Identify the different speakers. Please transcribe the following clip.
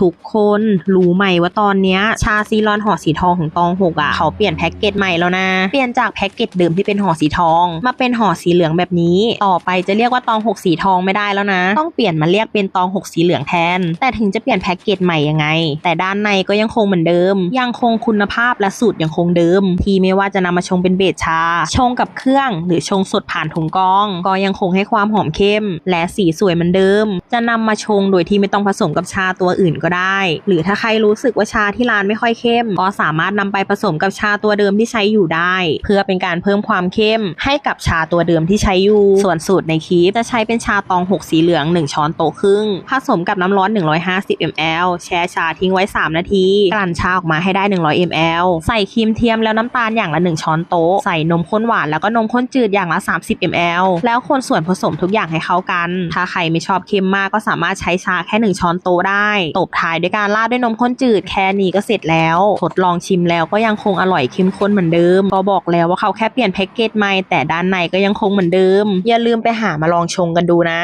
Speaker 1: ทุกคนรู้ไหมว่าตอนเนี้ยชาซีรอนห่อสีทองของตองหกอะเขาเปลี่ยนแพ็กเกจใหม่แล้วนะ เปลี่ยนจากแพ็กเกจเดิมที่เป็นห่อสีทอง มาเป็นห่อสีเหลืองแบบนี้ ต่อไปจะเรียกว่าตองหกสีทองไม่ได้แล้วนะ ต้องเปลี่ยนมาเรียกเป็นตองหกสีเหลืองแทน แต่ถึงจะเปลี่ยนแพ็กเกจใหม่ยังไง แต่ด้านในก็ยังคงเหมือนเดิม ยังคงคุณภาพและสูตรยังคงเดิม ที่ไม่ว่าจะนำมาชงเป็นเบสชา ชงกับเครื่อง หรือชงสดผ่านถุงกอง ก็ยังคงให้ความหอมเข้ม และสีสวยเหมือนเดิม จะนำมาชงโดยที่ไม่ต้องผสมกับชาตัวอื่นก็ได้ หรือถ้าใครรู้สึกว่าชาที่ร้านไม่ค่อยเข้ม ก็สามารถนำไปผสมกับชาตัวเดิมที่ใช้อยู่ได้ เพื่อเป็นการเพิ่มความเข้ม ให้กับชาตัวเดิมที่ใช้อยู่ ส่วนสูตรในคลิปจะใช้เป็นชาตอง 6 สีเหลือง 1 ช้อนโต๊ะครึ่ง ผสมกับน้ำร้อน 150 ml แช่ชาทิ้งไว้ 3 นาที กลั่นชาออกมาให้ได้ 100 ml ใส่ครีมเทียมแล้วน้ำตาลอย่างละ 1 ช้อนโต๊ะ ใส่นมข้นหวานแล้วก็นมข้นจืดอย่างละ 30 ml แล้วคนส่วนผสมทุกอย่างให้เข้ากัน ถ้าใครไม่ชอบเค็มมากก็สามารถใช้ชาแค่ 1 ช้อนโต๊ะได้ ตบท้ายด้วยการราดด้วยนมข้นจืดแค่นี้ก็เสร็จแล้ว ทดลองชิมแล้วก็ยังคงอร่อยเข้มข้นเหมือนเดิม ก็บอกแล้วว่าเขาแค่เปลี่ยนแพ็กเกจใหม่แต่ด้านในก็ยังคงเหมือนเดิม อย่าลืมไปหามาลองชงกันดูนะ